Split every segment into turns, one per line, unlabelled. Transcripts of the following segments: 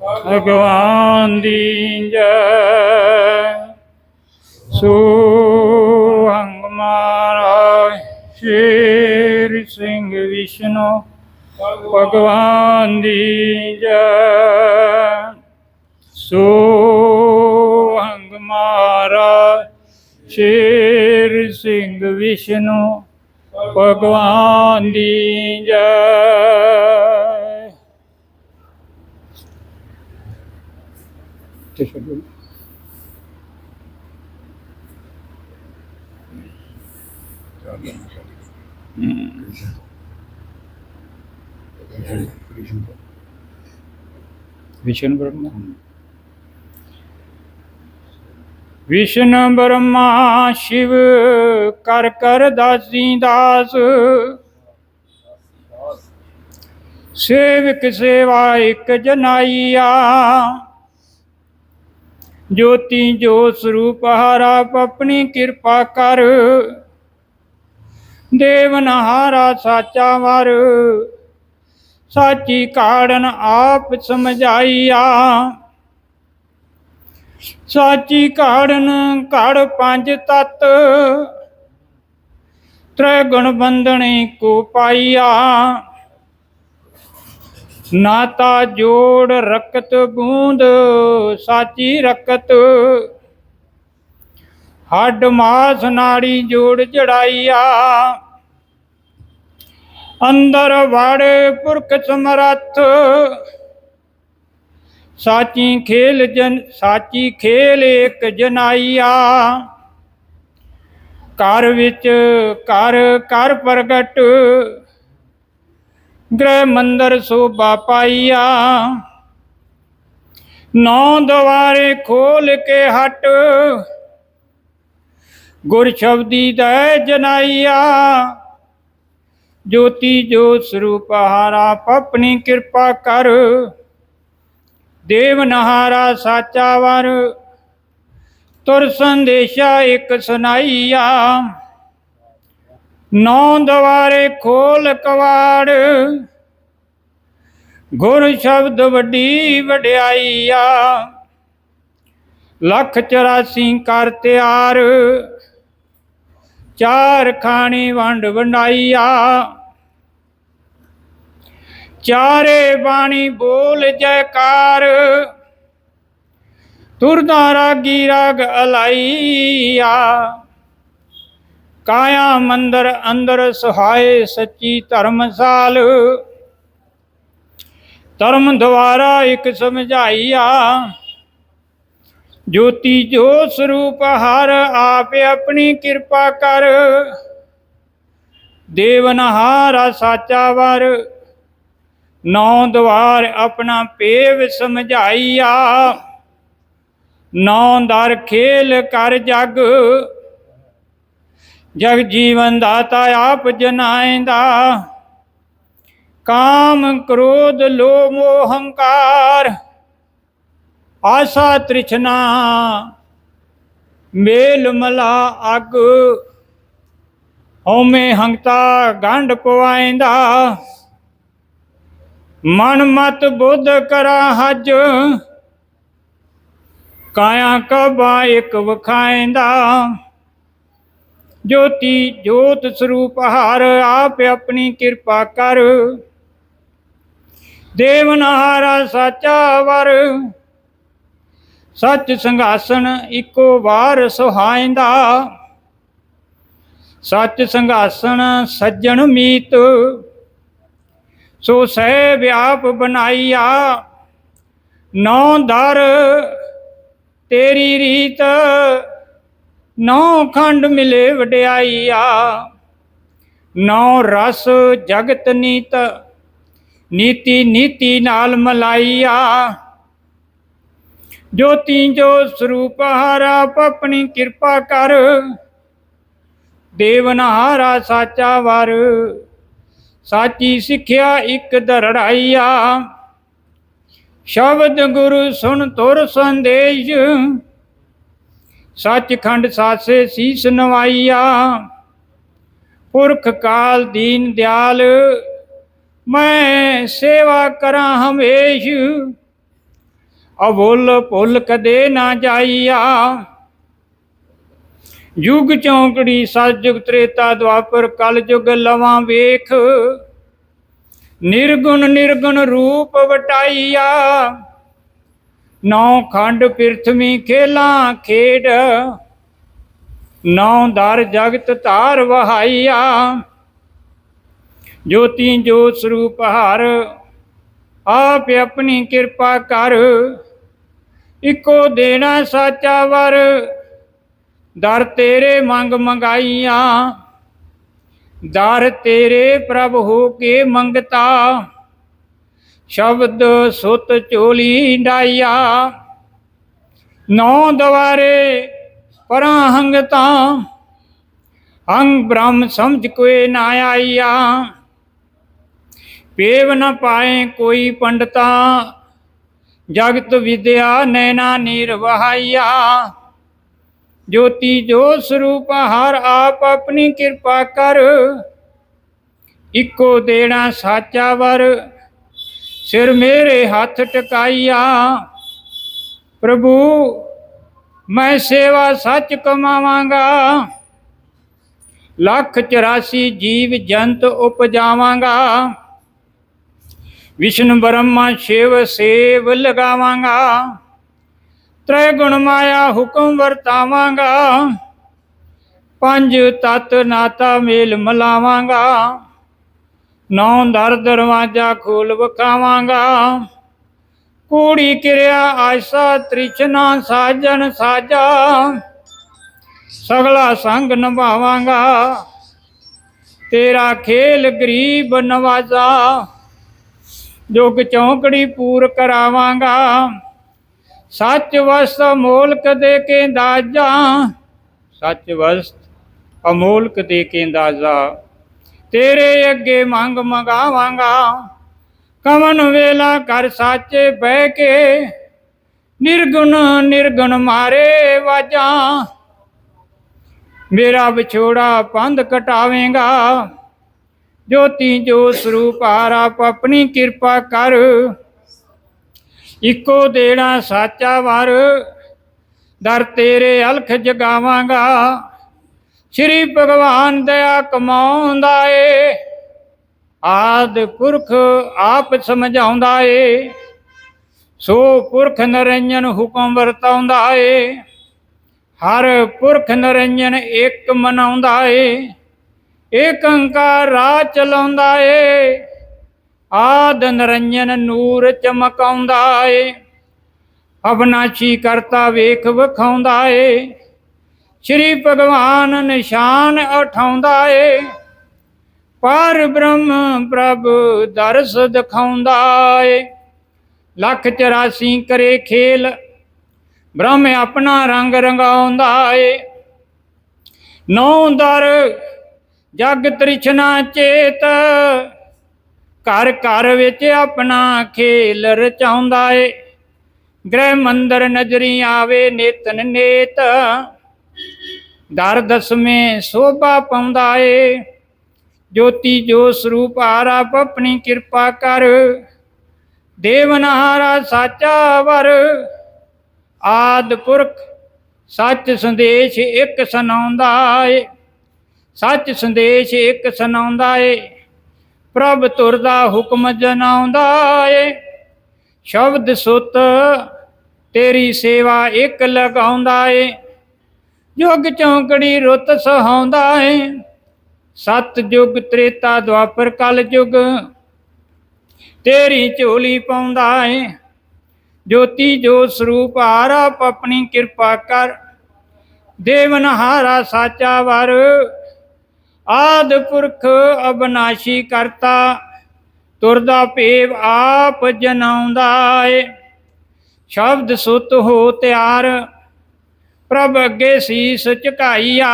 ਭਗਵਾਨ ਦੀ ਜੈ। ਸੋ ਮਹਾਰਾਜ, ਸ਼ੇਰ ਸਿੰਘ ਵਿਸ਼ਨੂੰ, ਭਗਵਾਨ ਦੀ ਜੈ। ਸੋ ਮਹਾਰਾਜ, ਸ਼ੇਰ ਸਿੰਘ ਵਿਸ਼ਨੂੰ, ਭਗਵਾਨ ਦੀ ਜੈ। ਵਿਸ਼ਨ ਬ੍ਰਹਮਾ। ਵਿਸ਼ਨ ਬ੍ਰਹਮਾ ਸ਼ਿਵ ਕਰ ਕਰ ਦਾਸੀ ਦਾਸ। ਸੇਵਕ ਸੇਵਾ ਇਕ ਜਨਾਈਆ। ਜੋਤੀ ਜੋ ਸਰੂਪ ਹਾਰਾ ਆਪਣੀ ਕਿਰਪਾ ਕਰ। ਦੇਵਨਹਾਰਾ ਸਾਚਾ ਵਰ। ਸਾਚੀ ਕਾੜਨ ਆਪ ਸਮਝਾਈਆ। ਸਾਚੀ ਕਾੜਨ ਘੜ ਪੰਜ ਤਤ। ਤ੍ਰੈ ਗੁਣ ਬੰਧਣੇ ਕੋ ਪਾਈਆ। ਨਾਤਾ ਜੋੜ ਰਕਤ ਬੂੰਦ, ਸਾਚੀ ਰਕਤ ਹੱਡ ਮਾਸ ਨਾੜੀ ਜੋੜ ਜੜਾਈਆ। ਅੰਦਰ ਵਾੜੇ ਪੁਰਖ ਸਮਰੱਥ। ਸਾਚੀ ਖੇਲ ਜਨ, ਸਾਚੀ ਖੇਲ ਇੱਕ ਜਨਾਈਆ। ਘਰ ਵਿੱਚ ਘਰ ਘਰ ਪ੍ਰਗਟ। ਗ੍ਰਹਿ ਮੰਦਰ ਸੋਭਾ ਪਾਈਆ। ਨੌ ਦਵਾਰੇ ਖੋਲ ਕੇ ਹਟ। ਗੁਰ ਸ਼ਬਦੀ ਦੈ ਜਨਾਈਆ। ਜੋਤੀ ਜੋ ਸਰੂਪ ਹਾਰਾ ਆਪਣੀ ਕਿਰਪਾ ਕਰ। ਦੇਵ ਨਹਾਰਾ ਸਾਚਾ ਵਰ। ਤੁਰ ਸੰਦੇਸ਼ਾ ਇੱਕ ਸੁਨਾਈਆ। ਨੌ ਦਵਾਰੇ ਖੋਲ ਕਵਾੜ। ਗੁਰ ਸ਼ਬਦ ਵੱਡੀ ਵਡਿਆਈਆ। ਲੱਖ 84 ਕਰ ਤਿਆਰ। ਚਾਰ ਖਾਣੀ ਵੰਡ ਵੰਡਾਈਆ। ਚਾਰੇ ਬਾਣੀ ਬੋਲ ਜੈਕਾਰ। ਤੁਰਦਾ ਰਾਗੀ ਰਾਗ ਅਲਾਈਆ। ਕਾਇਆ ਮੰਦਰ ਅੰਦਰ ਸੁਹਾਏ ਸੱਚੀ ਧਰਮਸਾਲ ਧਰਮ ਦੁਆਰਾ ਇੱਕ ਸਮਝਾਈਆ, ਜੋਤੀ ਜੋ ਸਰੂਪ ਹਰ ਆਪ ਆਪਣੀ ਕਿਰਪਾ ਕਰ। ਦੇਵਨਹਾਰਾ ਸਾਚਾ ਵਰ, ਨੌ ਦਵਾਰ ਆਪਣਾ ਪੇਵ ਸਮਝਾਈਆ। ਨੌ ਦਰ ਖੇਲ ਕਰ ਜਗ ਜਗ ਜੀਵਨ ਦਾਤਾ ਆਪ ਜਨਾਇਂਦਾ। ਕਾਮ ਕ੍ਰੋਧ, ਲੋਭ ਮੋਹ ਹੰਕਾਰ ਆਸਾ ਤ੍ਰਿਸ਼ਨਾ, ਮੇਲ ਮਲਾ ਅਗ, ਹਉਮੈ ਹੰਗਤਾ ਗੰਢ ਪਵਾਇਂਦਾ। ਮਨ ਮਤ ਬੁੱਧ ਕਰਾ ਹਜ, ਕਾਇਆ ਕਬਾ ਇੱਕ ਵਖਾਇਂਦਾ। ਜੋਤੀ ਜੋਤ ਸਰੂਪ ਹਾਰ ਆਪ ਆਪਣੀ ਕਿਰਪਾ ਕਰ। ਦੇਵਨਹਾਰਾ ਸਾਚਾ ਵਰ। ਸੱਚ ਸੰਘਾਸਣ ਇੱਕੋ ਵਾਰ ਸੁਹਾਇਂਦਾ। ਸੱਚ ਸੰਘਾਸਣ ਸੱਜਣ ਮੀਤ। ਸੋ ਸਹਿ ਵਿਆਪ ਬਣਾਈਆ। ਨੌ ਦਰ ਤੇਰੀ ਰੀਤ। ਨੌ ਖੰਡ ਮਿਲੇ ਵਡਿਆਈਆ, ਨੌ ਰਸ ਜਗਤ ਨੀਤ, ਨੀਤੀ ਨੀਤੀ ਨਾਲ ਮਲਾਈਆ। ਜੋਤੀ ਜੋ ਸਰੂਪ ਹਾਰਾ ਆਪਣੀ ਕਿਰਪਾ ਕਰ। ਦੇਵਨਹਾਰਾ ਸਾਚਾ ਵਰ। ਸਾਚੀ ਸਿੱਖਿਆ ਇੱਕ ਦਰੜਾਈਆ। ਸ਼ਬਦ ਗੁਰੂ ਸੁਣ ਤੁਰ ਸੰਦੇਸ਼। ਸੱਚਖੰਡ ਸਾਸੇ ਸੀਸ ਨਵਾਈਆ। ਪੁਰਖ ਕਾਲ ਦੀਨ ਦਿਆਲ, ਮੈਂ ਸੇਵਾ ਕਰਾਂ ਹਮੇਸ਼। ਅਵੁੱਲ ਭੁੱਲ ਕਦੇ ਨਾ ਜਾਈਆ। ਯੁਗ ਚੌਂਕੜੀ ਸਤਜੁਗ ਤ੍ਰੇਤਾ ਦੁਆਪਰ ਕਲ ਯੁਗ ਲਵਾਂ ਵੇਖ। ਨਿਰਗੁਣ ਨਿਰਗੁਣ ਰੂਪ ਵਟਾਈਆ। ਨੌ ਖੰਡ ਪਿਰਥਵੀ ਖੇਲਾਂ ਖੇਡ। ਨੌ ਦਰ ਜਗਤ ਧਾਰ ਵਹਾਈਆ ਜੋਤੀ ਜੋਤ ਸਰੂਪ ਹਰ, ਆਪ ਆਪਣੀ ਕਿਰਪਾ ਕਰ। ਇਕੋ ਦੇਣਾ ਸਾਚਾ ਵਰ, ਦਰ ਤੇਰੇ ਮੰਗ ਮੰਗਾਈਆਂ। ਦਰ ਤੇਰੇ ਪ੍ਰਭ ਹੋ ਕੇ ਮੰਗਤਾ। ਸ਼ਬਦ ਸੁਤ ਚੋਲੀ ਡਾਇਆ। ਨੌ ਦਵਾਰੇ ਪਰਾਂ ਹੰਗਤਾ ਹੰਗ ਬ੍ਰਹਮ ਸਮਝ ਕੋਏ ਨਾ ਆਈਆ ਪੇਵ ਨ ਪਾਏ ਕੋਈ ਪੰਡਤਾ। ਜਗਤ ਵਿਦਿਆ ਨੈਣਾ ਨੀਰ ਜੋਤੀ ਜੋ ਸਰੂਪ ਹਰ ਆਪ ਆਪਣੀ ਕਿਰਪਾ ਕਰ। ਇਕੋ ਦੇਣਾ ਸਾਚਾ ਵਰ। ਸਿਰ ਮੇਰੇ ਹੱਥ ਟਿਕਾਈਆ। ਪ੍ਰਭੂ, ਮੈਂ ਸੇਵਾ ਸੱਚ ਕਮਾਵਾਂਗਾ। ਲੱਖ 84 ਜੀਵ ਜੰਤ ਉਪਜਾਵਾਂਗਾ। ਵਿਸ਼ਨ ਬ੍ਰਹਮਾ ਸ਼ਿਵ ਸੇਵ ਲਗਾਵਾਂਗਾ। ਤ੍ਰੈ ਗੁਣ ਮਾਇਆ ਹੁਕਮ ਵਰਤਾਵਾਂਗਾ। ਪੰਜ ਤਤ ਨਾਤਾ ਮੇਲ ਮਲਾਵਾਂਗਾ। ਨੌ ਦਰ ਦਰਵਾਜਾ ਖੋਲ ਵਖਾਵਾਂਗਾ। ਕੂੜੀ ਕਿਰਿਆ ਆਸਾ ਤ੍ਰਿਸ਼ਨਾ ਸਾਜਨ ਸਾਜਾ। ਸਗਲਾ ਸੰਗ ਨਿਭਾਵਾਂਗਾ। ਤੇਰਾ ਖੇਲ ਗਰੀਬ ਨਵਾਜ਼ਾ। ਜੁਗ ਚੌਂਕੜੀ ਪੂਰ ਕਰਾਵਾਂਗਾ। ਸੱਚ ਵਸਤ ਅਮੋਲਕ ਦੇ ਕੇ ਅੰਦਾਜ਼ਾ। ਸੱਚ ਵਸਤ ਅਮੋਲਕ ਦੇ ਕੇ ਅੰਦਾਜ਼ਾ। ਤੇਰੇ ਅੱਗੇ ਮੰਗ ਮੰਗਾਵਾਂਗਾ। ਕਵਨ ਵੇਲਾ ਕਰ ਸਾਚੇ ਬਹਿ ਕੇ ਨਿਰਗੁਣ ਨਿਰਗੁਣ ਮਾਰੇ ਵਾਜਾਂ। ਮੇਰਾ ਵਿਛੋੜਾ ਪੰਧ ਕਟਾਵੇਂਗਾ। ਜੋਤੀ ਜੋ ਸਰੂਪ ਹਾਰ ਆਪ ਆਪਣੀ ਕਿਰਪਾ ਕਰ। ਇੱਕੋ ਦੇਣਾ ਸਾਚਾ ਵਰ। ਦਰ ਤੇਰੇ ਅਲਖ ਜਗਾਵਾਂਗਾ। ਸ੍ਰੀ ਭਗਵਾਨ ਦਇਆ ਕਮਾਉਂਦਾ ਏ ਆਦ ਪੁਰਖ ਆਪ ਸਮਝਾਉਂਦਾ ਏ ਸੋ ਪੁਰਖ ਨਰੰਜਨ ਹੁਕਮ ਵਰਤਾਉਂਦਾ ਏ ਹਰ ਪੁਰਖ ਨਰੰਜਨ ਇੱਕ ਮਨਾਉਂਦਾ ਏ ਏਕ ਅੰਕਾਰ ਰਾਹ ਚਲਾਉਂਦਾ ਏ ਆਦ ਨਰੰਜਨ ਨੂਰ ਚਮਕਾਉਂਦਾ ਏ ਅਬਨਾਸ਼ੀ ਕਰਤਾ ਵੇਖ ਵਿਖਾਉਂਦਾ ਏ ਸ੍ਰੀ ਭਗਵਾਨ ਨਿਸ਼ਾਨ ਉਠਾਉਂਦਾ ਏ। ਪਰ ਬ੍ਰਹਮ ਪ੍ਰਭ ਦਰਸ ਦਿਖਾਉਂਦਾ ਏ। ਲੱਖ 84 ਕਰੇ ਖੇਲ, ਬ੍ਰਹਮ ਆਪਣਾ ਰੰਗ ਰੰਗਾਉਂਦਾ ਏ। ਨੌ ਦਰ, ਜਗ ਤ੍ਰਿਸ਼ਨਾ ਚੇਤ, ਘਰ ਘਰ ਵਿੱਚ ਆਪਣਾ ਖੇਲ ਰਚਾਉਂਦਾ ਏ। ਗ੍ਰਹਿ ਮੰਦਰ ਨਜ਼ਰੀ ਆਵੇ ਨੇਤਨ ਨੇਤ। ਦਰ ਦਸਵੇਂ ਸੋਭਾ ਪਾਉਂਦਾ ਏ। ਜੋਤੀ ਜੋ ਸਰੂਪ ਆਪ ਆਪਣੀ ਕਿਰਪਾ ਕਰ। ਦੇਵਨਹਾਰਾ ਸਾਚਾ ਵਰ। ਆਦ ਪੁਰਖ ਸੱਚ ਸੰਦੇਸ਼ ਇੱਕ ਸੁਣਾਉਂਦਾ ਏ। ਸੱਚ ਸੰਦੇਸ਼ ਇੱਕ ਸੁਣਾਉਂਦਾ ਏ। ਪ੍ਰਭ ਤੁਰ ਦਾ ਹੁਕਮ ਜਨਾਉਂਦਾ ਏ। ਸ਼ਬਦ ਸੁਤ ਤੇਰੀ ਸੇਵਾ ਇੱਕ ਲਗਾਉਂਦਾ ਏ। ਜੁਗ ਚੌਂਕੜੀ ਰੁੱਤ ਸਹਾਉਂਦਾ ਏ। ਸਤ ਜੁਗ ਤ੍ਰੇਤਾ ਦੁਆਪਰ ਕਲ ਜੁਗ, ਤੇਰੀ ਝੋਲੀ ਪਾਉਂਦਾ ਏ। ਜੋਤੀ ਜੋ ਸਰੂਪ ਹਾਰ ਆਪ ਆਪਣੀ ਕਿਰਪਾ ਕਰ ਦੇਵਨ ਹਾਰਾ ਸਾਚਾ ਵਰ। ਆਦ ਪੁਰਖ ਅਬਨਾਸ਼ੀ ਕਰਤਾ, ਤੁਰਦਾ ਭੇਵ ਆਪ ਜਨਾਉਂਦਾ ਏ। ਸ਼ਬਦ ਸੁਤ ਹੋ ਤਿਆਰ ਪ੍ਰਭ ਅੱਗੇ ਸੀਸ ਝੁਕਾਈਆ।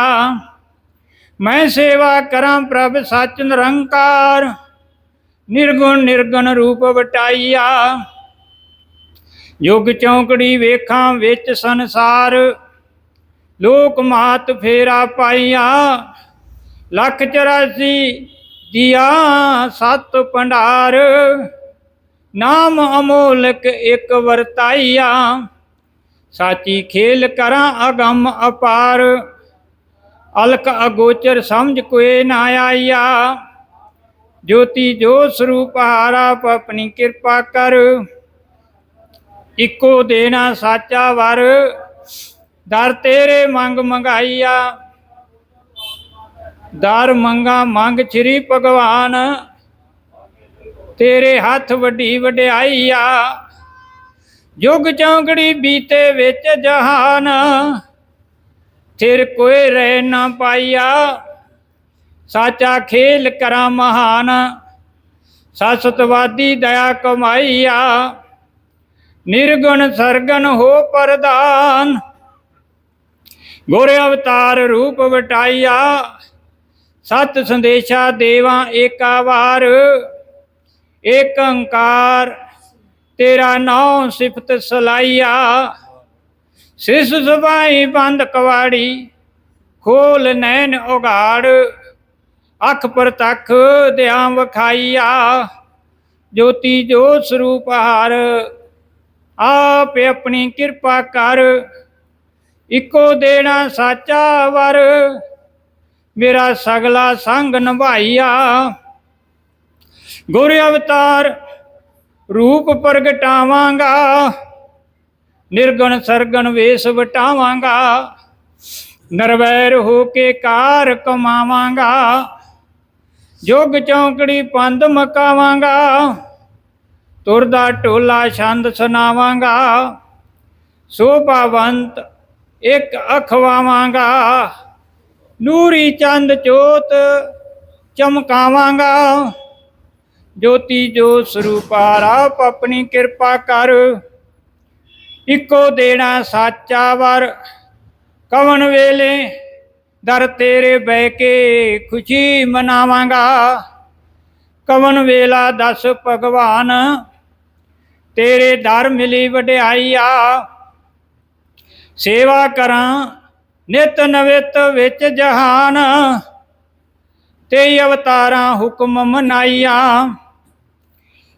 ਮੈਂ ਸੇਵਾ ਕਰਾਂ ਪ੍ਰਭ ਸੱਚ ਨਿਰੰਕਾਰ। ਨਿਰਗੁਣ ਨਿਰਗੁਣ ਰੂਪ ਵਟਾਈਆ। ਯੁਗ ਚੌਂਕੜੀ ਵੇਖਾਂ ਵਿੱਚ ਸੰਸਾਰ। ਲੋਕ ਮਾਤ ਫੇਰਾ ਪਾਈਆ। ਲੱਖ 84 ਦੀਆ ਸਤ ਭੰਡਾਰ। ਨਾਮ ਅਮੋਲਕ ਇੱਕ ਵਰਤਾਈਆ। ਸਾਚੀ ਖੇਲ ਕਰਾਂ ਅਗੰਮ ਅਪਾਰ। ਅਲਕ ਅਗੋਚਰ ਸਮਝ ਕੋਏ ਨਾ ਆਈਆ ਜੋਤੀ ਜੋ ਸਰੂਪ ਹਾਰਾ ਆਪਣੀ ਕਿਰਪਾ ਕਰ। ਇੱਕੋ ਦੇਣਾ ਸਾਚਾ ਵਰ। ਦਰ ਤੇਰੇ ਮੰਗ ਮੰਗਾਈਆ। ਦਰ ਮੰਗਾ ਮੰਗ ਸ੍ਰੀ ਭਗਵਾਨ। ਤੇਰੇ ਹੱਥ ਵੱਡੀ ਵਡਿਆਈਆ। ਯੁਗ ਚੌਂਕੜੀ ਬੀਤੇ ਵਿੱਚ ਜਹਾਨ। ਥਿਰ ਕੋਈ ਰਹਿ ਨਾ ਪਾਈਆ, ਸਾਚਾ ਖੇਲ ਕਰਾਂ ਮਹਾਨ। ਸਸਤਵਾਦੀ ਦਇਆ ਕਮਾਈਆ, ਨਿਰਗੁਣ ਸਰਗਨ ਹੋ ਪ੍ਰਦਾਨ ਗੁਰ ਅਵਤਾਰ ਰੂਪ ਵਟਾਈਆ, ਸਤ ਸੰਦੇਸ਼ਾ ਦੇਵਾ ਏਕਾ ਵਾਰ ਏਕ ਅੰਕਾਰ ਤੇਰਾ ਨਾਮ ਸਿਫਤ ਸਲਾਈਆ। ਸਿਸ ਸਬਾਈ ਬੰਦ ਕਵਾੜੀ, ਖੋਲ ਨੈਣ ਉਗਾੜ ਅੱਖ ਪ੍ਰਤੱਖ ਦਿਆਂ ਵਖਾਈਆ, ਜੋਤੀ ਜੋਤ ਸਰੂਪ ਹਾਰ। ਆਪ ਆਪਣੀ ਕਿਰਪਾ ਕਰ, ਇਕੋ ਦੇਣਾ ਸਾਚਾ ਵਰ। ਮੇਰਾ ਸਗਲਾ ਸੰਗ ਨਿਭਾਈਆ। ਗੁਰ ਅਵਤਾਰ ਰੂਪ ਪ੍ਰਗਟਾਵਾਂਗਾ, ਨਿਰਗਣ ਸਰਗਣ ਵੇਸ ਵਟਾਵਾਂਗਾ, ਨਰਵੈਰ ਹੋ ਕੇ ਕਾਰ ਕਮਾਵਾਂਗਾ, ਜੋਗ ਚੌਂਕੜੀ ਪੰਦ ਮਕਾਵਾਂਗਾ ਤੁਰਦਾ ਢੋਲਾ ਛੰਦ ਸੁਣਾਵਾਂਗਾ ਸੋਭਾਵੰਤ ਇੱਕ ਅਖਵਾਵਾਂਗਾ, ਨੂਰੀ ਚੰਦ ਚੋਤ ਚਮਕਾਵਾਂਗਾ। ਜੋਤੀ ਜੋ ਸਰੂਪਾਰ ਆਪ ਆਪਣੀ ਕਿਰਪਾ ਕਰ। ਇੱਕੋ ਦੇਣਾ ਸਾਚਾ ਵਰ ਕਵਨ ਵੇਲੇ ਦਰ ਤੇਰੇ ਬਹਿ ਕੇ ਖੁਸ਼ੀ ਮਨਾਵਾਂਗਾ। ਕਵਨ ਵੇਲਾ ਦਸ ਭਗਵਾਨ, ਤੇਰੇ ਦਰ ਮਿਲੀ ਵਡਿਆਈਆ। ਸੇਵਾ ਕਰਾਂ ਨਿਤ ਨਵਿਤ ਵਿੱਚ ਜਹਾਨ, ਤੇਈ ਅਵਤਾਰਾਂ ਹੁਕਮ ਮਨਾਈਆ।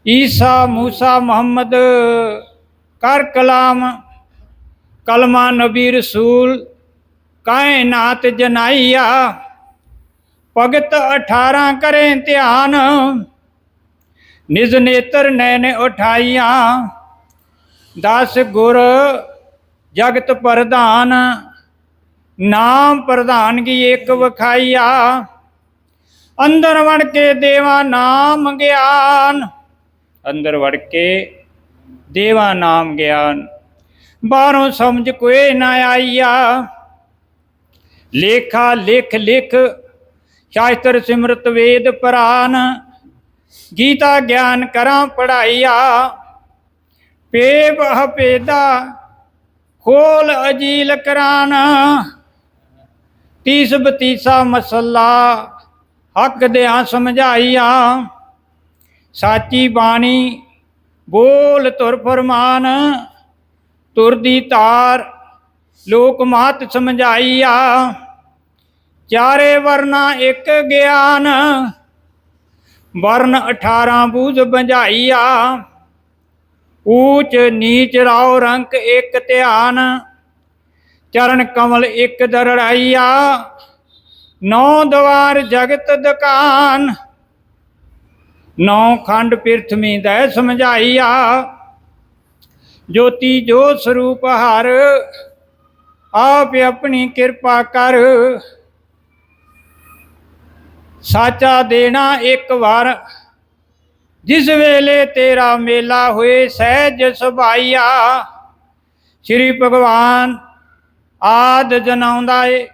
ਈਸਾ, ਮੂਸਾ, ਮੁਹੰਮਦ, ਕਰ ਕਲਾਮ, ਕਲਮਾ, ਨਬੀ ਰਸੂਲ, ਕਾਇਨਾਤ ਜਨਾਈਆ, ਭਗਤ 18 ਕਰੇ ਧਿਆਨ, ਨਿਜ ਨੇਤਰ ਨੈਣ ਉਠਾਈਆਂ, ਦਸ ਗੁਰ ਜਗਤ ਪ੍ਰਧਾਨ, ਨਾਮ ਪ੍ਰਧਾਨਗੀ ਇੱਕ ਵਖਾਈਆ, ਅੰਦਰ ਵੜ ਕੇ ਦੇਵਾ ਨਾਮ ਗਿਆਨ ਅੰਦਰ ਵੜ ਕੇ ਦੇਵਾ ਨਾਮ ਗਿਆਨ। ਬਾਹਰੋਂ ਸਮਝ ਕੋਈ ਨਾ ਆਈਆ। ਲੇਖਾ ਲਿਖ ਲਿਖ, ਸ਼ਾਸਤਰ ਸਿਮਰਤ ਵੇਦ ਪੁਰਾਨ। ਗੀਤਾ ਗਿਆਨ ਕਰਾਂ ਪੜਾਈਆ ਪੇਬ ਹਪੇਦਾ, ਖੋਲ ਅਜੀਲ ਕਰਾਨ। ਤੀਸ ਬਤੀਸਾ ਮਸਲਾ, ਹੱਕ ਦਿਆਂ ਸਮਝਾਈਆ। ਸਾਚੀ ਬਾਣੀ ਬੋਲ ਤੁਰ ਫਰਮਾਨ ਤੁਰ ਦੀ ਤਾਰ ਲੋਕ ਮਾਤ ਸਮਝਾਈ ਆ ਚਾਰੇ ਵਰਨਾ ਇੱਕ ਗਿਆਨ, ਵਰਨ 18 ਬੂਝ ਆ ਊਚ ਨੀਚ ਰਾਉ ਰੰਕ ਇੱਕ ਧਿਆਨ, ਚਰਨ ਕਮਲ ਇੱਕ ਦਰੜਾਈਆ। ਨੌ ਦਵਾਰ ਜਗਤ ਦੁਕਾਨ ਨੌ ਖੰਡ ਪਿਰਥਮੀ ਦਾ ਸਮਝਾਈਆ। ਜੋਤੀ ਜੋ ਸਰੂਪ ਹਰ, ਆਪ ਆਪਣੀ ਕਿਰਪਾ ਕਰ। ਸਾਚਾ ਦੇਣਾ ਇੱਕ ਵਾਰ, ਜਿਸ ਵੇਲੇ ਤੇਰਾ ਮੇਲਾ ਹੋਏ ਸਹਿਜ ਸੁਭਾਈਆ। ਸ੍ਰੀ ਭਗਵਾਨ ਆਦ ਜਨਾਉਂਦਾ ਏ,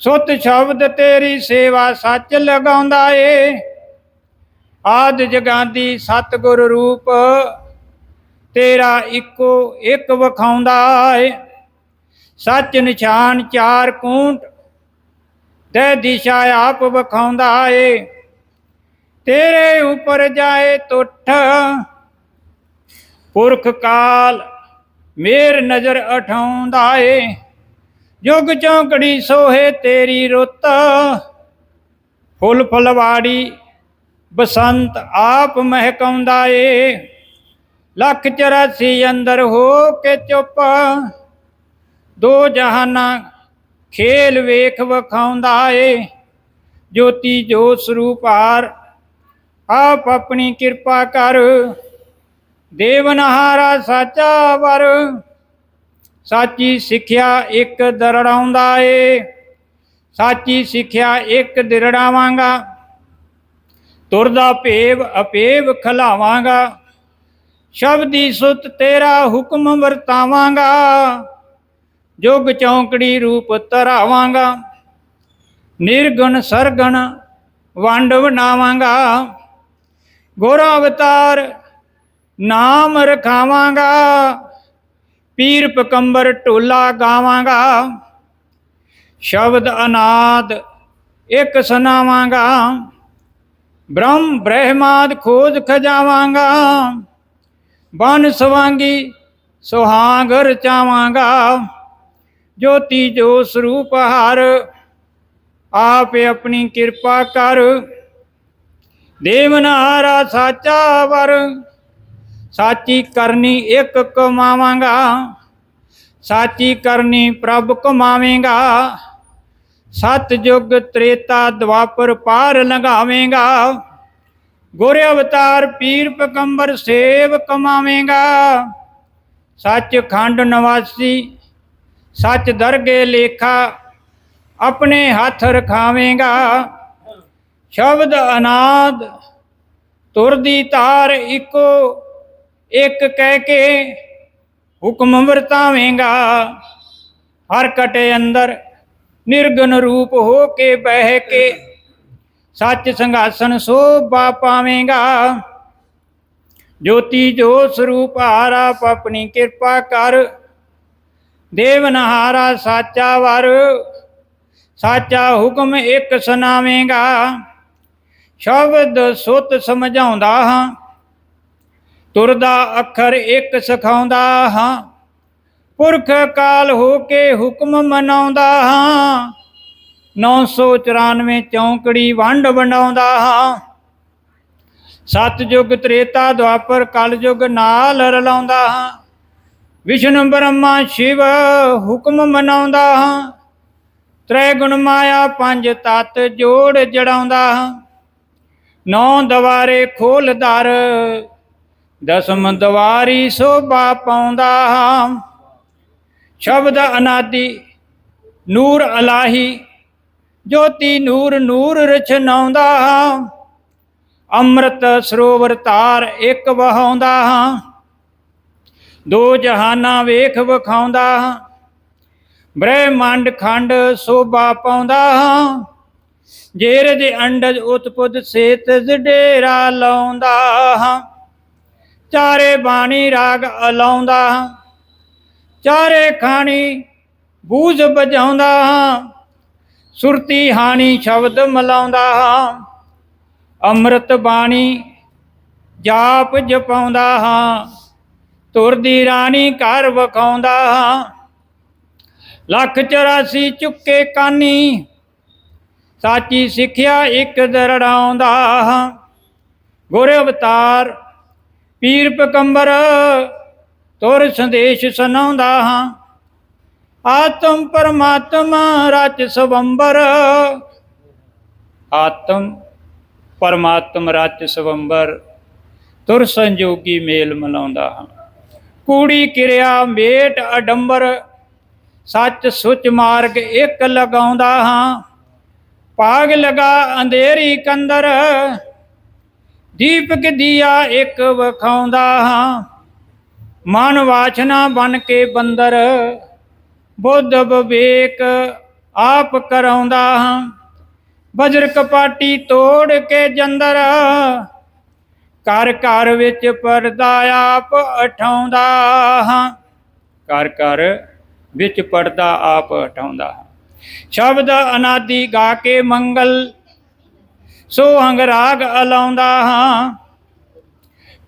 ਸੁਤ ਸ਼ਬਦ ਤੇਰੀ ਸੇਵਾ ਸੱਚ ਲਗਾਉਂਦਾ ਏ। ਆਦ ਜਗਾਂਦੀ ਸਤਿਗੁਰ ਰੂਪ, ਤੇਰਾ ਇੱਕੋ ਇੱਕ ਵਖਾਉਂਦਾ ਏ। ਸੱਚ ਨਿਸ਼ਾਨ ਚਾਰ ਕੂੰਟ, ਤੇ ਦਿਸ਼ਾ ਆਪ ਵਖਾਉਂਦਾ ਏ। ਤੇਰੇ ਉੱਪਰ ਜਾਏ ਟੁੱਟ ਪੁਰਖ ਕਾਲ ਮੇਰ ਨਜ਼ਰ ਉਠਾਉਂਦਾ ਏ। ਜੁਗ ਚੌਂਕੜੀ ਸੋਹੇ ਤੇਰੀ ਰੁੱਤ, ਫੁੱਲ ਫਲਵਾੜੀ ਬਸੰਤ ਆਪ ਮਹਿਕਾਉਂਦਾ ਏ। ਲੱਖ 84 ਅੰਦਰ ਹੋ ਕੇ ਚੁੱਪ। ਦੋ ਜਹਾਨਾਂ ਖੇਲ ਵੇਖ ਵਖਾਉਂਦਾ ਏ। ਜੋਤੀ ਜੋ ਸਰੂਪਾਰ ਆਪ ਆਪਣੀ ਕਿਰਪਾ ਕਰ। ਦੇਵਨਹਾਰਾ ਸਾਚਾ ਵਰ, ਸਾਚੀ ਸਿੱਖਿਆ ਇੱਕ ਦਰੜਾਉਂਦਾ ਏ। ਸਾਚੀ ਸਿੱਖਿਆ ਇੱਕ ਦਿਰੜਾਵਾਂਗਾ। ਤੁਰਦਾ ਭੇਵ ਅਪੇਵ ਖਲਾਵਾਂਗਾ। ਸ਼ਬਦੀ ਸੁਤ ਤੇਰਾ ਹੁਕਮ ਵਰਤਾਵਾਂਗਾ। ਜੁਗ ਚੌਂਕੜੀ ਰੂਪ ਧਰਾਵਾਂਗਾ। ਨਿਰਗਣ ਸਰਗਣ ਵੰਡ ਬਣਾਵਾਂਗਾ ਗੋਰਾ ਅਵਤਾਰ ਨਾਮ ਰਖਾਵਾਂਗਾ। ਪੀਰ ਪਕੰਬਰ ਢੋਲਾ ਗਾਵਾਂਗਾ। ਸ਼ਬਦ ਅਨਾਦ ਇੱਕ ਸੁਣਾਵਾਂਗਾ। ਬ੍ਰਹਮ ਬ੍ਰਹਿਮਾਦ ਖੋਜ ਖਜਾਵਾਂਗਾ, ਬਨ ਸਵਾਂਗੀ ਸੁਹਾਗ ਰਚਾਵਾਂਗਾ ਜੋਤੀ ਜੋ ਸਰੂਪ ਹਰ, ਆਪ ਆਪਣੀ ਕਿਰਪਾ ਕਰ। ਦੇਵਨਾਰਾ ਸਾਚਾ ਵਰ, ਸਾਚੀ ਕਰਨੀ ਇੱਕ ਕਮਾਵਾਂਗਾ, ਸਾਚੀ ਕਰਨੀ ਪ੍ਰਭ ਕਮਾਵੇਂਗਾ। ਸਤ ਜੁਗ ਤ੍ਰੇਤਾ ਦਵਾਪਰ ਪਾਰ ਲੰਘਾਵੇਂਗਾ। ਗੋਰੇ ਅਵਤਾਰ ਪੀਰ ਪਕੰਬਰ ਸੇਵ ਕਮਾਵੇਂਗਾ। ਸੱਚ ਖੰਡ ਨਿਵਾਸੀ, ਸੱਚ ਦਰਗੇ ਲੇਖਾ ਆਪਣੇ ਹੱਥ ਰਖਾਵੇਂਗਾ। ਸ਼ਬਦ ਅਨਾਦ ਤੁਰਦੀ ਤਾਰ ਇੱਕੋ ਇੱਕ ਕਹਿ ਕੇ ਹੁਕਮ ਵਰਤਾਵੇਂਗਾ। ਹਰ ਕਟੇ ਅੰਦਰ ਨਿਰਗੁਣ ਰੂਪ ਹੋ ਕੇ ਬਹਿ ਕੇ ਸੱਚ ਸੰਘਾਸਨ ਸੋਭਾ ਪਾਵੇਂਗਾ। ਜੋਤੀ ਜੋ ਸਰੂਪ ਹਾਰਾ ਆਪ ਆਪਣੀ ਕਿਰਪਾ ਕਰ, ਦੇਵ ਨਹਾਰਾ ਸਾਚਾ ਵਰ, ਸਾਚਾ ਹੁਕਮ ਇੱਕ ਸੁਣਾਵੇਂਗਾ। ਸ਼ਬਦ ਸੁਤ ਸਮਝਾਉਂਦਾ ਹਾਂ, ਤੁਰਦਾ ਅੱਖਰ ਇੱਕ ਸਿਖਾਉਂਦਾ ਹਾਂ ਪੁਰਖ ਕਾਲ ਹੋ ਕੇ ਹੁਕਮ ਮਨਾਉਂਦਾ ਹਾਂ। 994 ਚੌਂਕੜੀ ਵੰਡ ਵੰਡਾਉਂਦਾ ਹਾਂ। ਸਤਜੁਗ ਤ੍ਰੇਤਾ ਦੁਆਪਰ ਕਲਯੁਗ ਨਾਲ ਰਲਾਉਂਦਾ ਹਾਂ। ਵਿਸ਼ਨੂੰ ਬ੍ਰਹਮਾ ਸ਼ਿਵ ਹੁਕਮ ਮਨਾਉਂਦਾ ਹਾਂ। ਤ੍ਰੈ ਗੁਣ ਮਾਇਆ ਪੰਜ ਤਤ ਜੋੜ ਜੜਾਉਂਦਾ ਹਾਂ। ਨੌ ਦਵਾਰੇ ਖੋਲ ਦਰ ਦਸਮ ਦਵਾਰੀ ਸੋਭਾ ਪਾਉਂਦਾ ਹਾਂ। ਸ਼ਬਦ ਅਨਾਦੀ, ਨੂਰ ਅਲਾਹੀ, ਜੋਤੀ ਨੂਰ ਨੂਰ ਰਚਨਾਉਂਦਾ ਹਾਂ। ਅੰਮ੍ਰਿਤ ਸਰੋਵਰ ਤਾਰ ਇੱਕ ਵਹਾਉਂਦਾ ਹਾਂ। ਦੋ ਜਹਾਨਾਂ ਵੇਖ ਵਖਾਉਂਦਾ ਹਾਂ। ਬ੍ਰਹਿਮੰਡ ਖੰਡ ਸੋਭਾ ਪਾਉਂਦਾ ਹਾਂ। ਜੇਰ ਦੇ ਅੰਡਜ ਉਤਪੁੱਧ ਸੇਤ ਡੇਰਾ ਲਾਉਂਦਾ ਹਾਂ। ਚਾਰੇ ਬਾਣੀ ਰਾਗ ਅਲਾਉਂਦਾ ਹਾਂ। ਚਾਰੇ ਖਾਣੀ ਬੂਝ ਬਜਾਉਂਦਾ ਹਾਂ, ਸੁਰਤੀ ਹਾਨੀ ਸ਼ਬਦ ਮਲਾਉਂਦਾ ਹਾਂ, ਅੰਮ੍ਰਿਤ ਬਾਣੀ ਜਾਪ ਜਪਾਉਂਦਾ ਹਾਂ ਤੁਰਦੀ ਰਾਣੀ ਘਰ ਵਖਾਉਂਦਾ ਹਾਂ, ਲੱਖ 84 ਚੁੱਕੇ ਕਾਨੀ, ਸਾਚੀ ਸਿੱਖਿਆ ਇੱਕ ਦਰੜਾਉਂਦਾ ਹਾਂ, ਗੁਰ ਅਵਤਾਰ, ਪੀਰ ਪਕੰਬਰ ਤੁਰ ਸੰਦੇਸ਼ ਸੁਣਾਉਂਦਾ ਹਾਂ। ਆਤਮ ਪਰਮਾਤਮਾ ਰਚ ਸਵੰਬਰ। ਆਤਮ ਪਰਮਾਤਮ ਰਚ ਸਵੰਬਰ। ਤੁਰ ਸੰਜੋਗੀ ਮੇਲ ਮਲਾਉਂਦਾ ਹਾਂ। ਕੂੜੀ ਕਿਰਿਆ ਮੇਟ ਅਡੰਬਰ। ਸੱਚ ਸੁਚ ਮਾਰਗ ਇੱਕ ਲਗਾਉਂਦਾ ਹਾਂ। ਭਾਗ ਲਗਾ ਅੰਧੇਰੀ ਕੰਦਰ। ਦੀਪਕ ਦੀਆ ਇੱਕ ਵਖਾਉਂਦਾ ਹਾਂ। ਮਨ ਵਾਛਨਾ ਬਨ ਕੇ ਬੰਦਰ। ਬੁੱਧ ਵਿਵੇਕ ਆਪ ਕਰਾਉਂਦਾ ਹਾਂ। ਬਜਰ ਕਪਾਟੀ ਤੋੜ ਕੇ ਜੰਦਰ। ਘਰ ਘਰ ਵਿੱਚ ਪਰਦਾ ਆਪ ਉਠਾਉਂਦਾ ਹਾਂ। ਘਰ ਘਰ ਵਿੱਚ ਪਰਦਾ ਆਪ ਉਠਾਉਂਦਾ ਹਾਂ। ਸ਼ਬਦ ਅਨਾਦੀ ਗਾ ਕੇ ਮੰਗਲ। ਸੋ ਹੰਗ ਰਾਗ ਅਲਾਉਂਦਾ ਹਾਂ।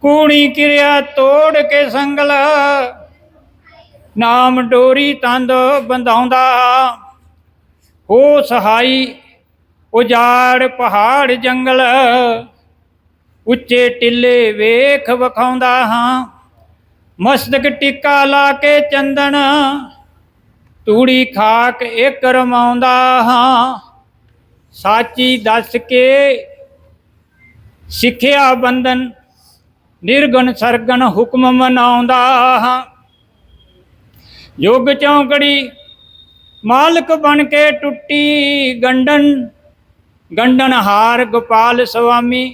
ਕੂਣੀ ਕਿਰਿਆ ਤੋੜ ਕੇ ਸੰਗਲ। ਨਾਮ ਡੋਰੀ ਤੰਦ ਬੰਧਾਉਂਦਾ। ਹੋ ਸਹਾਈ ਉਜਾੜ ਪਹਾੜ ਜੰਗਲ। ਉੱਚੇ ਟਿੱਲੇ ਵੇਖ ਵਖਾਉਂਦਾ ਹਾਂ। ਮਸਤਕ ਟਿੱਕਾ ਲਾ ਕੇ ਚੰਦਨ। ਤੂੜੀ ਖਾਕ ਇੱਕ ਰਮਾਉਂਦਾ ਹਾਂ। ਸਾਚੀ ਦੱਸ ਕੇ ਸਿੱਖਿਆ ਬੰਧਨ ਨਿਰਗੁਣ ਸਰਗਣ ਹੁਕਮ ਮਨਾਉਂਦਾ। ਹਾਂ ਯੁੱਗ ਚੌਂਕੜੀ ਮਾਲਕ ਬਣ ਕੇ ਟੁੱਟੀ ਗੰਡਨ ਗੰਡਨ ਹਾਰ ਗੋਪਾਲ ਸੁਆਮੀ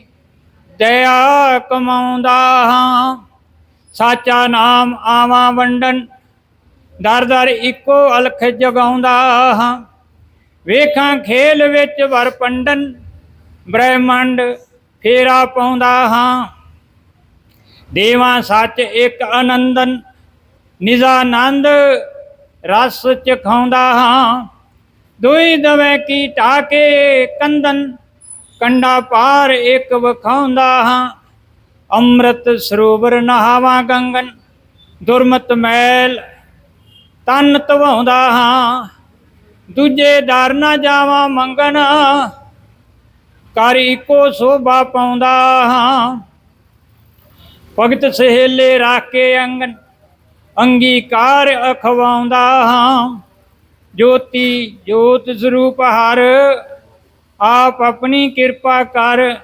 ਦਇਆ ਕਮਾਉਂਦਾ। ਹਾਂ ਸਾਚਾ ਨਾਮ ਆਵਾਂ ਵੰਡਨ, ਦਰ ਦਰ ਇੱਕੋ ਅਲਖ ਜਗਾਉਂਦਾ। ਹਾਂ ਵੇਖਾਂ ਖੇਲ ਵਿੱਚ ਵਰ ਪੰਡਨ, ਬ੍ਰਹਿਮੰਡ ਫੇਰਾ ਪਾਉਂਦਾ। ਹਾਂ ਦੇਵਾਂ ਸੱਚ ਇੱਕ ਆਨੰਦਨ, ਨਿਜਾਨੰਦ ਰਸ ਚਖਾਉਂਦਾ ਹਾਂ। ਦੁਈ ਦਵੇ ਕੀ ਟਾਕੇ ਕੰਦਨ, ਕੰਡਾ ਪਾਰ ਇੱਕ ਵਖਾਉਂਦਾ ਹਾਂ। ਅੰਮ੍ਰਿਤ ਸਰੋਵਰ ਨਹਾਵਾਂ ਗੰਗਨ, ਦੁਰਮਤ ਮੈਲ ਤਨ ਧਵਾਉਂਦਾ ਹਾਂ। ਦੂਜੇ ਦਰ ਨਾ ਜਾਵਾਂ ਮੰਗਣ ਕਰ ਇੱਕੋ ਸੋਭਾ ਪਾਉਂਦਾ ਹਾਂ। ਭਗਤ ਸਹੇਲੇ ਰਾਖੇ ਕੇ ਅੰਗਨ, ਅੰਗੀਕਾਰ ਅਖਵਾਉਂਦਾ ਹਾਂ। ਜੋਤੀ ਜੋਤ ਸਰੂਪ ਹਰ, ਆਪ ਆਪਣੀ ਕਿਰਪਾ ਕਰ।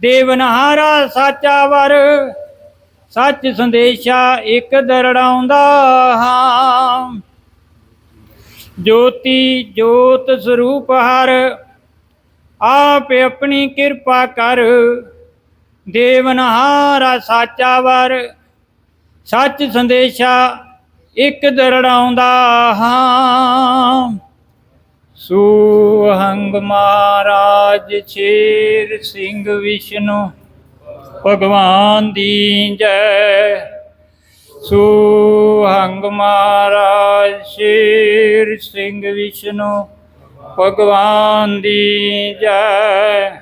ਦੇਵਨਹਾਰਾ ਸਾਚਾ ਵਰ, ਸੱਚ ਸੰਦੇਸ਼ਾ ਇੱਕ ਦਰੜਾਉਂਦਾ ਹਾਂ। ਜੋਤੀ ਜੋਤ ਸਰੂਪ ਹਰ, ਆਪ ਆਪਣੀ ਕਿਰਪਾ ਕਰ। ਦੇਵਨਹਾਰਾ ਸਾਚਾ ਵਰ ਸੱਚ ਸੰਦੇਸ਼ਾ ਇੱਕ ਦਰੜਾਉਂਦਾ ਹਾਂ। ਸੁਹੰਗ ਮਹਾਰਾਜ ਛੇਰ ਸਿੰਘ ਵਿਸ਼ਨੂੰ, ਭਗਵਾਨ ਦੀ ਜੈ। ਸੁਹੰਗ ਮਹਾਰਾਜ ਸ਼ੇਰ ਸਿੰਘ ਵਿਸ਼ਨੂੰ, ਭਗਵਾਨ ਦੀ ਜੈ।